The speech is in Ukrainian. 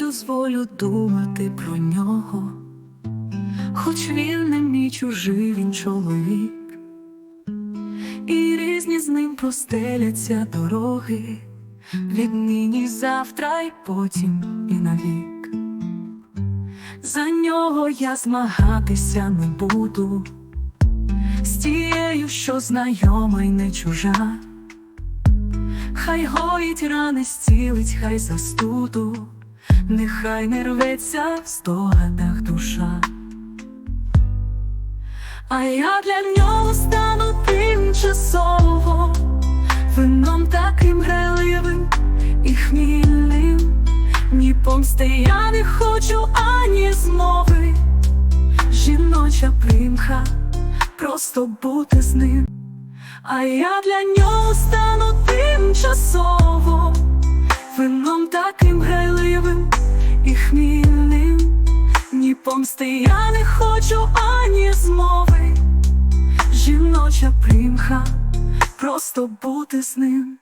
дозволю думати про нього, хоч він не мій чужий він чоловік, і різні з ним простеляться дороги, віднині завтра й потім і навік. За нього я змагатися не буду, з тією, що знайома й не чужа. Хай гоїть рани, зцілить, хай застуду, нехай не рветься в здогадах душа. А я для нього стану тимчасово, вином таким грайливим і хмільним, ні помсти я не хочу, ані змови, жіноча примха, просто бути з ним. А я для нього стану тимчасово, вином таким грайливим хмільним, ні помсти я не хочу, ані змови, жіноча примха, просто бути з ним.